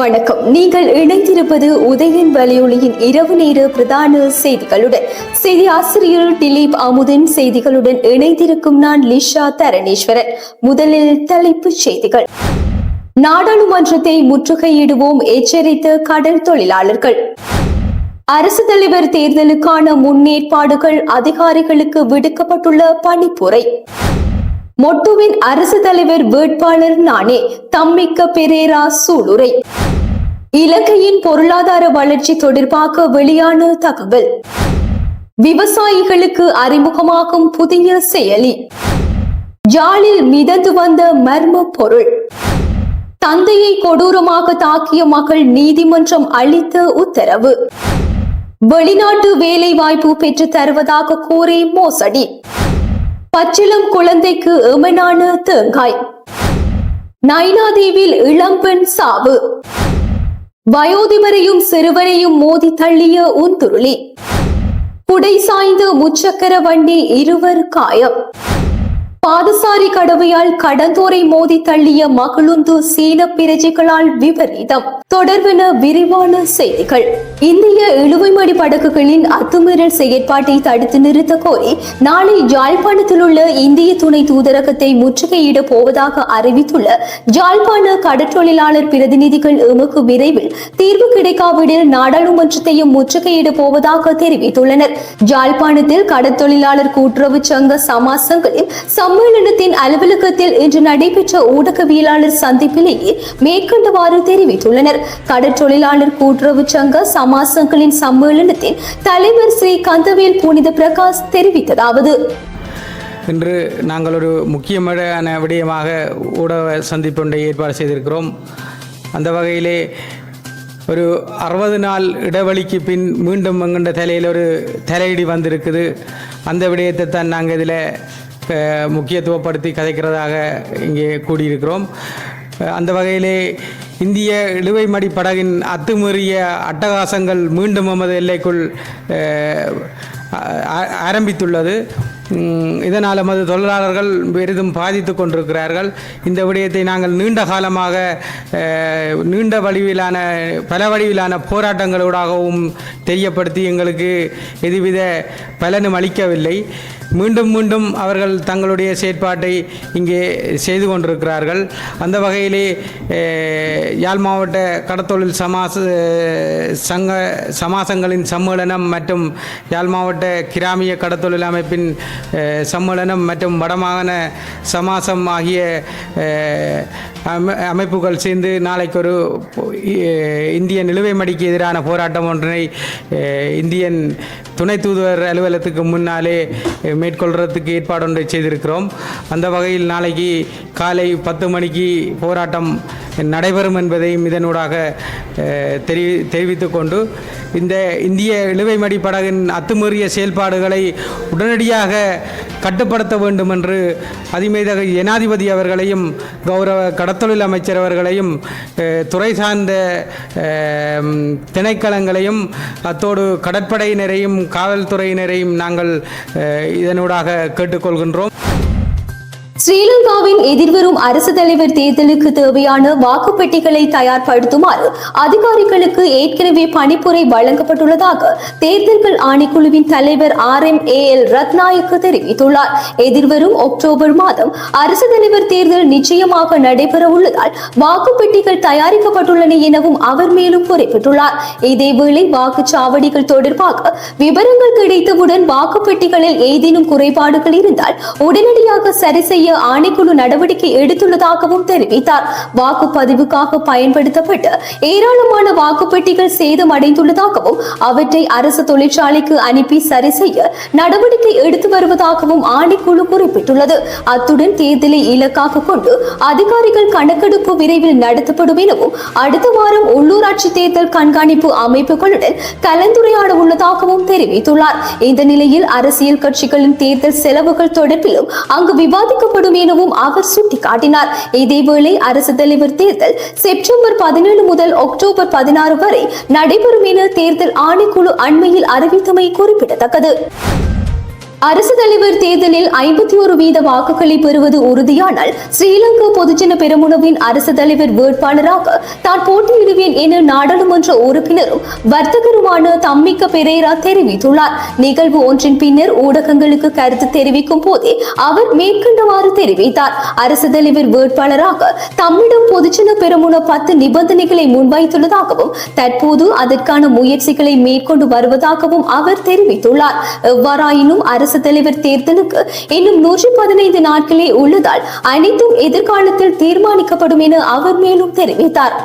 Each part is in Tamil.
வணக்கம். நீங்கள் இணைந்திருப்பது உதயன் வலியொலியின் இரவு நேர பிரதான செய்திகளுடன். செய்தி ஆசிரியர் திலீப் அமுதன் செய்திகளுடன் இணைந்திருக்கும் நான் லிஷா தரணேஸ்வரன். முதலில் தலைப்புச் செய்திகள். நாடாளுமன்றத்தை முற்றுகையிடுவோம் எச்சரித்த கடல் தொழிலாளர்கள். அரசு தலைவர் தேர்தலுக்கான முன்னேற்பாடுகள் அதிகாரிகளுக்கு விடுக்கப்பட்டுள்ள பணிப்புரை. மொட்டுவின் அரசு தலைவர் வேட்பாளர் நானே தம்மிக்க பெரேரா சூளுரை. இலங்கையின் பொருளாதார வளர்ச்சி தொடர்பாக வெளியான தகவல். விவசாயிகளுக்கு அறிமுகமாகும் புதிய செயலி. ஜாலில் மிதந்து வந்த மர்ம பொருள். தந்தையை கொடூரமாக தாக்கிய மகள் நீதிமன்றம் அளித்த உத்தரவு. வெளிநாட்டு வேலை வாய்ப்பு பெற்று தருவதாக கூறி மோசடி. பச்சிளம் குழந்தைக்கு எமனான தேங்காய். நைனாதீவில் இளம்பெண் சாவு. வயோதிபரையும் சிறுவரையும் மோதி தள்ளிய உந்துருளி. புடை சாய்ந்த முச்சக்கர வண்டி இருவர் காயம். பாதசாரி கடவையால் கடந்தோரை மோதி தள்ளிய மகளுந்து சீன பிரஜைகளால் விபரீதம். தொடர்பின விரிவான செய்திகள். இந்திய இழுவைமடி படகுகளின் அத்துமீறல் செயற்பாட்டை தடுத்து நிறுத்த கோரி நாளை யாழ்ப்பாணத்தில் உள்ள இந்திய துணை தூதரகத்தை முற்றுகையிட போவதாக அறிவித்துள்ள யாழ்ப்பாண கடற்றொழிலாளர் பிரதிநிதிகள் எமக்கு விரைவில் தீர்வு கிடைக்காவிடில் நாடாளுமன்றத்தையும் முற்றுகையிட போவதாக தெரிவித்துள்ளனர். யாழ்ப்பாணத்தில் கடற்தொழிலாளர் கூட்டுறவு சங்க சமாசங்களின் சம்மேளனத்தின் அலுவலகத்தில் இன்று நடைபெற்ற ஊடகவியலாளர் சந்திப்பிலேயே மேற்கண்டவாறு தெரிவித்துள்ளனர். கடற்றொழிலாளர் கூட்டுறவு சங்க சமாசங்களின் சம்மேளனத்தின் தலைவர் ஸ்ரீ கந்தவேல் புனித பிரகாஷ் தெரிவித்ததாவது. இன்று நாங்கள் ஒரு முக்கியமான விடயமாக ஊடக சந்திப்பொன்றை ஏற்பாடு செய்திருக்கிறோம். அந்த வகையிலே ஒரு அறுபது நாள் இடைவெளிக்கு பின் மீண்டும் எங்கின்ற தலையில் ஒரு தலையிடி வந்திருக்குது. அந்த விடயத்தை தான் நாங்கள் இதில் முக்கியத்துவப்படுத்தி கதைக்கிறதாக இங்கே கூடியிருக்கிறோம் அந்த வகையிலே இந்திய இழுவைமடி படகின் அத்துமீறிய அட்டகாசங்கள் மீண்டும் நமது எல்லைக்குள் ஆரம்பித்துள்ளது. இதனால் நமது தொழிலாளர்கள் பெரிதும் பாதித்து கொண்டிருக்கிறார்கள். இந்த விடயத்தை நாங்கள் நீண்ட காலமாக நீண்ட வடிவிலான பல வடிவிலான போராட்டங்களூடாகவும் தெரியப்படுத்தி எங்களுக்கு எதுவித பலனும் அளிக்கவில்லை. மீண்டும் மீண்டும் அவர்கள் தங்களுடைய செயற்பாட்டை இங்கே செய்து கொண்டிருக்கிறார்கள். அந்த வகையிலே யாழ் மாவட்ட கடத்தொழில் சமாச சங்க சமாசங்களின் சம்மேளனம் மற்றும் யாழ் மாவட்ட கிராமிய கடத்தொழில் அமைப்பின் சம்மேளனம் மற்றும் வடமாகாண சமாசம் ஆகிய அமைப்புகள் சேர்ந்து நாளைக்கு ஒரு இந்திய நிலுவை மடிக்கு எதிரான போராட்டம் ஒன்றினை இந்தியன் துணை தூதுவர் அலுவலகத்துக்கு முன்னாலே அஹ், மேற்கொள்றதுக்கு ஏற்பாடு ஒன்றை செய்திருக்கிறோம். அந்த வகையில் நாளைக்கு காலை பத்து மணிக்கு போராட்டம் நடைபெறும் என்பதையும் இதனூடாக தெரி தெரிவித்து கொண்டு இந்த இந்திய இழுவைமடி படகின் அத்துமீறிய செயல்பாடுகளை உடனடியாக கட்டுப்படுத்த வேண்டும் என்று அதிமேதக ஜனாதிபதி அவர்களையும் கௌரவ கடத்தொழில் அமைச்சர் அவர்களையும் துறை சார்ந்த திணைக்களங்களையும் அத்தோடு கடற்படையினரையும் காவல்துறையினரையும் நாங்கள் இதனூடாக கேட்டுக்கொள்கின்றோம். ஸ்ரீலங்காவின் எதிர்வரும் அரசு தலைவர் தேர்தலுக்கு தேவையான வாக்குப்பெட்டிகளை தயார்படுத்துமாறு அதிகாரிகளுக்கு ஏற்கனவே பணிப்புரை வழங்கப்பட்டுள்ளதாக தேர்தல்கள் ஆணைக்குழுவின் தலைவர் R M A L Rathnayake தெரிவித்துள்ளார். எதிர்வரும் அக்டோபர் மாதம் அரசு தலைவர் தேர்தல் நிச்சயமாக நடைபெற உள்ளதால் வாக்குப்பெட்டிகள் தயாரிக்கப்பட்டுள்ளன எனவும் அவர் மேலும் குறிப்பிட்டுள்ளார். இதேவேளை வாக்குச்சாவடிகள் தொடர்பாக விவரங்கள் கிடைத்தவுடன் வாக்குப்பெட்டிகளில் ஏதேனும் குறைபாடுகள் இருந்தால் உடனடியாக சரி செய்ய ஆணைக்குழு நடவடிக்கை எடுத்துள்ளதாகவும் தெரிவித்தார். வாக்குப்பதிவுக்காக பயன்படுத்தப்பட்டு ஏராளமான வாக்குப்பெட்டிகள் சேதமடைந்துள்ளதாகவும் அவற்றை அரசு தொழிற்சாலைக்கு அனுப்பி சரி செய்ய நடவடிக்கை எடுத்து வருவதாகவும் ஆணைக்குழு குறிப்பிட்டுள்ளது. அத்துடன் தேர்தலை இலக்காக கொண்டு அதிகாரிகள் கணக்கெடுப்பு விரைவில் நடத்தப்படும் எனவும் அடுத்த வாரம் உள்ளூராட்சி தேர்தல் கண்காணிப்பு அமைப்புகளுடன் கலந்துரையாட உள்ளதாகவும் தெரிவித்துள்ளார். இந்த நிலையில் அரசியல் கட்சிகளின் தேர்தல் செலவுகள் தொடர்பிலும் அங்கு விவாதிக்கப்படும் எனவும் அவர் சுட்டிக்காட்டினார். இதேவேளை அரசு தலைவர் தேர்தல் செப்டம்பர் பதினேழு முதல் அக்டோபர் பதினாறு வரை நடைபெறும் என தேர்தல் ஆணைக்குழு அண்மையில் அறிவித்தமை குறிப்பிடத்தக்கது. அரசு தலைவர் தேர்தலில் ஐம்பத்தி ஒரு வீத வாக்குகளை பெறுவது உறுதியானால் ஸ்ரீலங்கா பொதுஜன பெருமுனவின் அரசு தலைவர் வேட்பாளராக தான் போட்டியிடுவேன் என நாடாளுமன்ற உறுப்பினரும் வர்த்தகருமான தம்மிக்க பெரேரா தெரிவித்துள்ளார். நிகழ்வு ஒன்றின் பின்னர் ஊடகங்களுக்கு கருத்து தெரிவிக்கும் போதே அவர் மேற்கண்டவாறு தெரிவித்தார். அரசு தலைவர் வேட்பாளராக தம்மிடம் பொதுஜன பெருமுன பத்து நிபந்தனைகளை முன்வைத்துள்ளதாகவும் தற்போது அதற்கான முயற்சிகளை மேற்கொண்டு வருவதாகவும் அவர் தெரிவித்துள்ளார். எவ்வாறாயினும் அரசு தலைவர் தேர்தலுக்கு இன்னும் நூற்றி பதினைந்து நாட்களே உள்ளதால் அனைத்தும் எதிர்காலத்தில் தீர்மானிக்கப்படும் என அவர் மேலும் தெரிவித்தார்.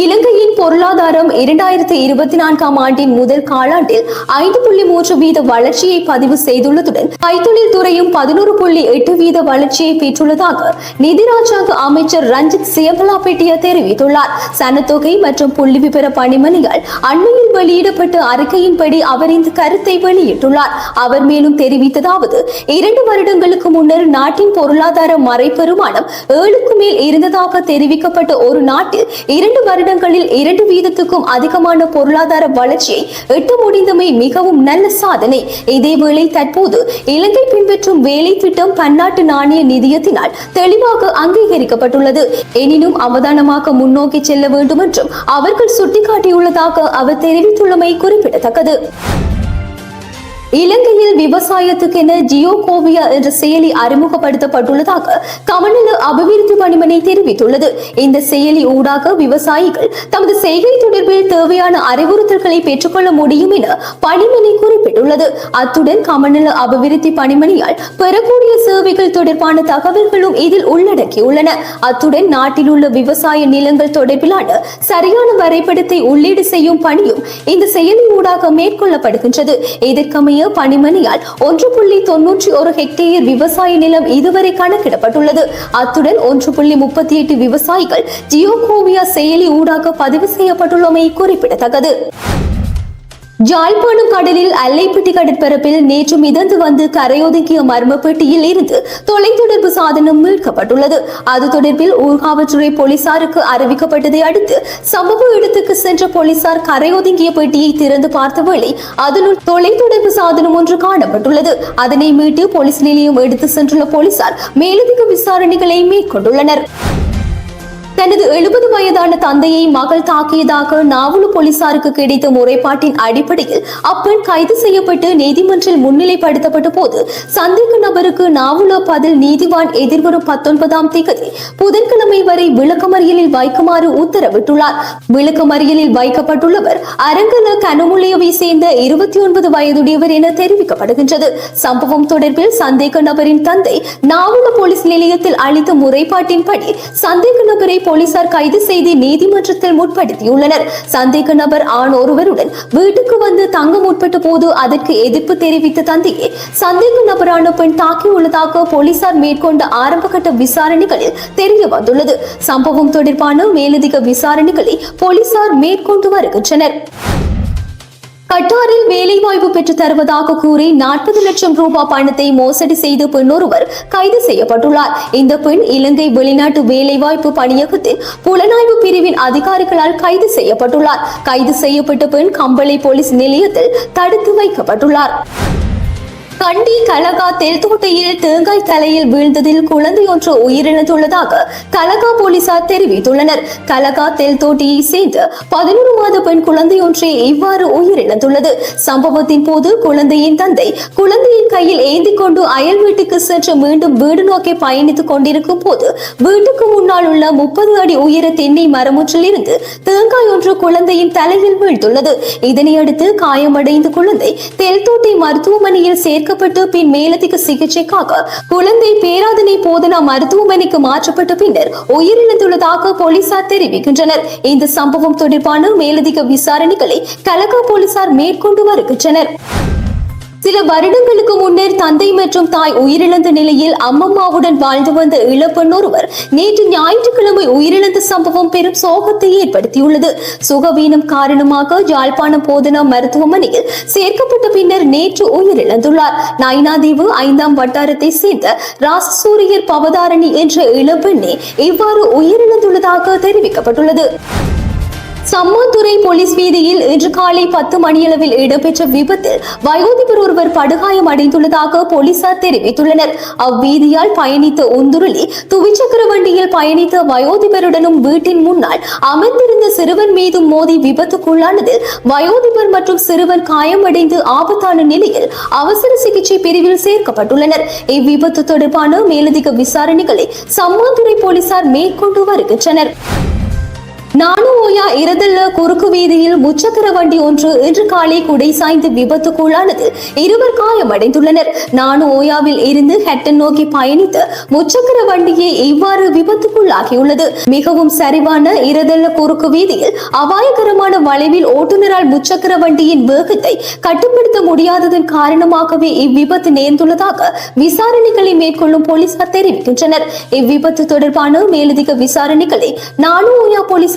இலங்கையின் பொருளாதாரம் இரண்டாயிரத்தி இருபத்தி நான்காம் ஆண்டின் முதல் காலாண்டில் ஐந்து புள்ளி மூன்று வீத வளர்ச்சியை பதிவு செய்துள்ளதுடன் கைத்தொழில் துறையும் பதினோரு புள்ளி எட்டு வீத வளர்ச்சியை பெற்றுள்ளதாக நிதி ராஜாங்க அமைச்சர் ரஞ்சித் சியம்பலாபேட்டியா தெரிவித்துள்ளார். சனத்தொகை மற்றும் புள்ளி விபர பணிமணியால் அண்மையில் வெளியிடப்பட்ட அறிக்கையின்படி அவர் இந்த கருத்தை வெளியிட்டுள்ளார். அவர் மேலும் தெரிவித்ததாவது இரண்டு வருடங்களுக்கு முன்னர் நாட்டின் பொருளாதார மறைப்பெருமானம் ஏழுக்கு மேல் இருந்ததாக தெரிவிக்கப்பட்ட ஒரு நாட்டில் இரண்டு வருட வருடங்களில் இரண்டு வீதத்துக்கும் அதிகமான பொருளாதார வளர்ச்சியை எட்ட முடிந்தமை மிகவும் நல்ல சாதனை. இதேவேளை தற்போது இலங்கை பின்பற்றும் வேலை திட்டம் பன்னாட்டு நாணய நிதியத்தினால் தெளிவாக அங்கீகரிக்கப்பட்டுள்ளது. எனினும் அவதானமாக முன்னோக்கி செல்ல வேண்டும் என்றும் அவர்கள் சுட்டிக்காட்டியுள்ளதாக அவர் தெரிவித்துள்ளமை குறிப்பிடத்தக்கது. இலங்கையில் விவசாயத்துக்கென ஜியோ கோவியா என்ற செயலி அறிமுகப்படுத்தப்பட்டுள்ளதாக கமநல அபிவிருத்தி பணிமனை தெரிவித்துள்ளது. இந்த செயலி ஊடாக விவசாயிகள் தமது செய்கை தொடர்பில் தேவையான அறிவுறுத்தல்களை பெற்றுக்கொள்ள முடியும் என பணிமனை குறிப்பிட்டுள்ளது. அத்துடன் கமநல அபிவிருத்தி பணிமனையால் பெறக்கூடிய சேவைகள் தொடர்பான தகவல்களும் இதில் உள்ளடக்கியுள்ளன. அத்துடன் நாட்டில் உள்ள விவசாய நிலங்கள் தொடர்பிலான சரியான வரைபடத்தை உள்ளீடு செய்யும் பணியும் இந்த செயலி ஊடாக மேற்கொள்ளப்படுகின்றது. இதற்கமைய பணிமனையால் ஒன்று புள்ளி தொன்னூற்றி ஒரு ஹெக்டேயர் விவசாய நிலம் இதுவரை கணக்கிடப்பட்டுள்ளது. அத்துடன் ஒன்று புள்ளி முப்பத்தி எட்டு விவசாயிகள் ஜியோகோவியா செயலி ஊடாக பதிவு செய்யப்பட்டுள்ளமை குறிப்பிடத்தக்கது. ஜாழ்ப்பாணம் கடலில் அல்லைப்பட்டி கடற்பரப்பில் நேற்று மிதந்து வந்து கரையொதுக்கிய மர்ம பெட்டியில் இருந்து தொலைத்தொடர்பு சாதனம் மீட்கப்பட்டுள்ளது. அது தொடர்பில் ஊர்காவல்துறை போலீசாருக்கு அறிவிக்கப்பட்டதை அடுத்து சம்பவ இடத்துக்கு சென்ற போலீசார் கரையொதுங்கிய பெட்டியை திறந்து பார்த்த வேளை அதனுள் தொலைத்தொடர்பு சாதனம் ஒன்று காணப்பட்டுள்ளது. அதனை மீட்டு போலீஸ் நிலையம் எடுத்து சென்றுள்ள போலீசார் மேலதிக விசாரணைகளை மேற்கொண்டுள்ளனர். தனது எழுபது வயதான தந்தையை மகள் தாக்கியதாக நாவலு போலீசாருக்கு கிடைத்த முறைப்பாட்டின் அடிப்படையில் அப்பெண் கைது செய்யப்பட்டு நீதிமன்றில் முன்னிலைப்படுத்தப்பட்ட போது சந்தேக நபருக்கு நாவலு பதில் நீதிவான் எதிர்வரும் பத்தொன்பதாம் தேதி புதன்கிழமை வரை விளக்கமறியலில் வைக்குமாறு உத்தரவிட்டுள்ளார். விளக்கமறியலில் வைக்கப்பட்டுள்ளவர் அரங்கல கனமுலையவை சேர்ந்த இருபத்தி ஒன்பது வயதுடையவர் என தெரிவிக்கப்படுகின்றது. சம்பவம் தொடர்பில் சந்தேக நபரின் தந்தை நாவல போலீஸ் நிலையத்தில் அளித்த முறைப்பாட்டின்படி சந்தேக நபரை போலீசார் கைது செய்து நீதிமன்றத்தில் முற்படுத்தியுள்ளனர். சந்தேக நபர் ஆண் ஒருவருடன் வீட்டுக்கு வந்து தங்க முற்பட்ட போது அதற்கு எதிர்ப்பு தெரிவித்த தந்தையை சந்தேக நபரான பெண் தாக்கியுள்ளதாக போலீசார் மேற்கொண்ட ஆரம்பகட்ட விசாரணைகளில் தெரிய வந்துள்ளது. சம்பவம் தொடர்பான மேலதிக விசாரணைகளை போலீசார் மேற்கொண்டு வருகின்றனர். கட்டாரில் வேலைவாய்ப்பு பெற்றுத் தருவதாக கூறி நாற்பது லட்சம் ரூபாய் பணத்தை மோசடி செய்த பெண் ஒருவர் கைது செய்யப்பட்டுள்ளார். இந்த பெண் இலங்கை வெளிநாட்டு வேலைவாய்ப்பு பணியகத்தின் புலனாய்வு பிரிவின் அதிகாரிகளால் கைது செய்யப்பட்டுள்ளார். கைது செய்யப்பட்ட பெண் கம்பளை போலீஸ் நிலையத்தில் தடுத்து வைக்கப்பட்டுள்ளார். கண்டி கலகா தெல்தோட்டையில் தேங்காய் தலையில் வீழ்ந்ததில் குழந்தை ஒன்று உயிரிழந்துள்ளதாக கலகா போலீசார் தெரிவித்துள்ளனர். கலகா தெல்தோட்டியை சேர்ந்த பதினோரு மாத பெண் குழந்தை இவ்வாறு உயிரிழந்துள்ளது. சம்பவத்தின் போது குழந்தையின் தந்தை குழந்தையின் கையில் ஏந்தி கொண்டு அயல் வீட்டுக்கு சென்று மீண்டும் வீடு நோக்கி பயணித்துக் கொண்டிருக்கும் போது வீட்டுக்கு முன்னால் உள்ள முப்பது அடி உயர தென்னை மரமொன்றில் இருந்து தேங்காய் ஒன்று குழந்தையின் தலையில் வீழ்ந்துள்ளது. இதனையடுத்து காயமடைந்த குழந்தை தெல்தோட்டை மருத்துவமனையில் சேர்க்கப்பட்டு பின் மேலதிக சிகிச்சைக்காக குழந்தை பேராதனை போதனா மருத்துவமனைக்கு மாற்றப்பட்ட பின்னர் உயிரிழந்துள்ளதாக போலீசார் தெரிவிக்கின்றனர். இந்த சம்பவம் தொடர்பான மேலதிக விசாரணைகளை கலகா போலீசார் மேற்கொண்டு வருகின்றனர். சில வருடங்களுக்கு முன்னர் தந்தை மற்றும் தாய் உயிரிழந்த நிலையில் அம்மம்மாவுடன் வாழ்ந்து வந்த இளப்பெண் ஒருவர் நேற்று ஞாயிற்றுக்கிழமை உயிரிழந்த சம்பவம் பெரும் சோகத்தை ஏற்படுத்தியுள்ளது. சுகவீனம் காரணமாக யாழ்ப்பாணம் போதனா மருத்துவமனையில் சேர்க்கப்பட்ட பின்னர் நேற்று உயிரிழந்துள்ளார். நைனாதீவு ஐந்தாம் வட்டாரத்தை சேர்ந்த ராசசூரியர் பவதாரணி என்ற இளப்பெண்ணே இவ்வாறு உயிரிழந்துள்ளதாக தெரிவிக்கப்பட்டுள்ளது. சம்மாந்துறை போலீஸ் வீதியில் இன்று காலை பத்து மணியளவில் இடம்பெற்ற விபத்தில் வயோதிபர் ஒருவர் படுகாயம் அடைந்துள்ளதாக போலீசார் தெரிவித்துள்ளனர். அவ்வீதியால் பயணித்த உந்துருளி துவிச்சக்கர வண்டியில் பயணித்த வயோதிபருடனும் வீட்டின் முன்னால் அமர்ந்திருந்த சிறுவன் மீதும் மோதி விபத்துக்குள்ளானதில் வயோதிபர் மற்றும் சிறுவன் காயமடைந்து ஆபத்தான நிலையில் அவசர சிகிச்சை பிரிவில் சேர்க்கப்பட்டுள்ளனர். இவ்விபத்து தொடர்பான மேலதிக விசாரணைகளை சம்மாந்துறை போலீசார் மேற்கொண்டு வருகின்றனர். நானு இரதல்ல குறுக்கு வீதியில் முச்சக்கர வண்டி ஒன்று இன்று காலை குடை சாய்ந்து விபத்துக்குள்ளானது. இருவர் காயமடைந்துள்ளனர். நானுஓயாவில் இருந்து ஹெட்டன் நோக்கி பயணித்த முச்சக்கர வண்டியே இவ்வாறு விபத்துக்குள்ளாகியுள்ளது. மிகவும் சரிவான இரதல்ல குறுக்கு வீதியில் அபாயகரமான வளைவில் ஓட்டுநரால் முச்சக்கர வண்டியின் வேகத்தை கட்டுப்படுத்த முடியாததன் காரணமாகவே இவ்விபத்து நேர்ந்துள்ளதாக விசாரணைகளை மேற்கொள்ளும் போலீசார் தெரிவிக்கின்றனர். இவ்விபத்து தொடர்பான மேலதிக விசாரணைகளை நானு போலீசார்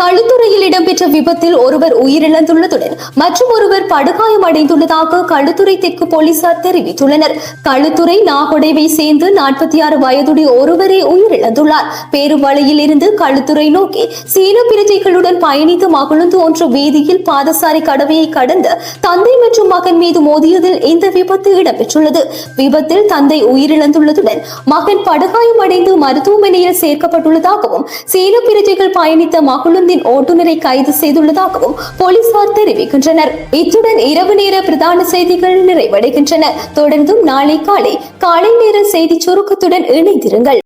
களுத்துறையில் இடம்பெற்ற விபத்தில் ஒருவர் உயிரிழந்துள்ளதுடன் மற்றும் ஒருவர் படுகாயம் அடைந்துள்ளதாக களுத்துறை தெற்கு போலீசார் தெரிவித்துள்ளனர். களுத்துறை நாகொடைவை சேர்ந்து நாற்பத்தி ஆறு வயதுடைய ஒருவரே உயிரிழந்துள்ளார். பேருவளையில் இருந்து களுத்துறை நோக்கி சீன பிரஜைகளுடன் பயணித்து மகிழ்ந்து ஒன்று வீதியில் பாதசாரி கடவையை கடந்து தந்தை மற்றும் மகன் மீது மோதியதில் இந்த விபத்து இடம்பெற்றுள்ளது. விபத்தில் தந்தை உயிரிழந்துள்ளதுடன் மகன் படுகாயம் அடைந்து மருத்துவமனையில் சேர்க்கப்பட்டுள்ளதாகவும் சீன பிரஜைகள் பயணித்த மகளும் மகளுந்தின் ஓட்டுநரை கைது செய்துள்ளதாகவும் போலீசார் தெரிவிக்கின்றனர். இத்துடன் இரவு நேர பிரதான செய்திகள் நிறைவடைகின்றன. தொடர்ந்தும் நாளை காலை காலை நேர செய்தி சுருக்கத்துடன் இணைந்திருங்கள்.